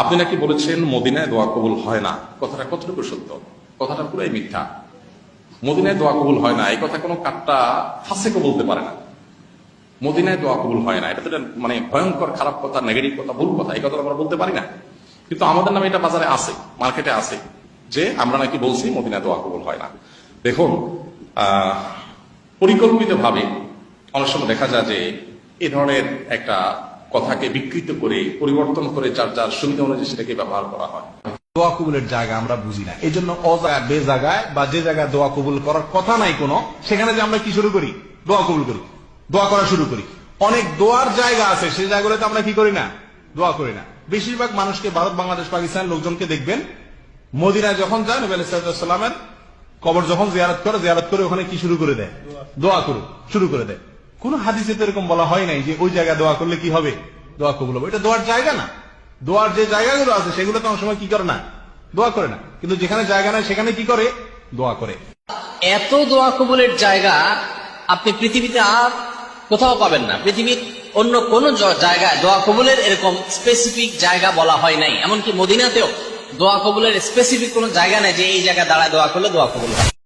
আপনি নাকি বলেছেন মদিনায় দোয়া কবুল হয় না? কথাটা কতটুকু সত্য? কথাটা পুরাই মিথ্যা। মদিনায় দোয়া কবুল হয় না, এই কথা কোনো কাটটা ফাঁসেকে বলতে পারে না। মদিনায় দোয়া কবুল হয় না, এটা তো মানে ভয়ঙ্কর, খারাপ কথা নেগেটিভ কথা, ভুল কথা, এই কথা আমরা বলতে পারি না। কিন্তু আমাদের নামে এটা বাজারে আছে, মার্কেটে আছে, যে আমরা নাকি বলছি মদিনায় দোয়া কবুল হয় না। দেখুন, আহ পরিকল্পিত ভাবে অনেক সময় দেখা যায় যে এ ধরনের একটা কথাকে বিকৃত করে, পরিবর্তন করে যার যার সুবিধা অনুযায়ী সেটাকে ব্যবহার করা হয়। দোয়া কবুলের জায়গা আমরা বুঝি না। এই জন্য অজায় বে জায়গায় বা যে জায়গায় দোয়া কবুল করার কথা নাই কোনো, সেখানে যে আমরা কি শুরু করি? দোয়া কবুল করি। দোয়া করা শুরু করি। অনেক দোয়ার জায়গা আছে, সেই জায়গাগুলোতে আমরা কি করি না? দোয়া করি না। বেশিরভাগ মানুষকে ভারত, বাংলাদেশ পাকিস্তান লোকজনকে দেখবেন, মদিনায় যখন যায়, নবী আলাইসালামের কবর যখন জিয়ারত করে জিয়ারত করে ওখানে কি শুরু করে দেয়? দোয়া করুন শুরু করে দেয়। কোন হাদিসে তো এরকম বলা হয় নাই যে ওই জায়গায় দোয়া করলে কি হবে? দোয়া কবুল হবে। এটা দোয়ার জায়গা না। দোয়ার যে জায়গাগুলো আছে, সেগুলো তো অনেক সময় কি করে না? দোয়া করে না। কিন্তু যেখানে জায়গা নাই, সেখানে কি করে? দোয়া করে। এত দোয়া কবুলের জায়গা আপনি পৃথিবীতে আর কোথাও পাবেন না। পৃথিবীর অন্য কোন জায়গায় দোয়া কবুলের এরকম স্পেসিফিক জায়গা বলা হয় নাই। এমনকি মদিনাতেও দোয়া কবুলের স্পেসিফিক কোন জায়গা নেই যে এই জায়গায় দাঁড়ায় দোয়া করলে দোয়া কবুল হয়।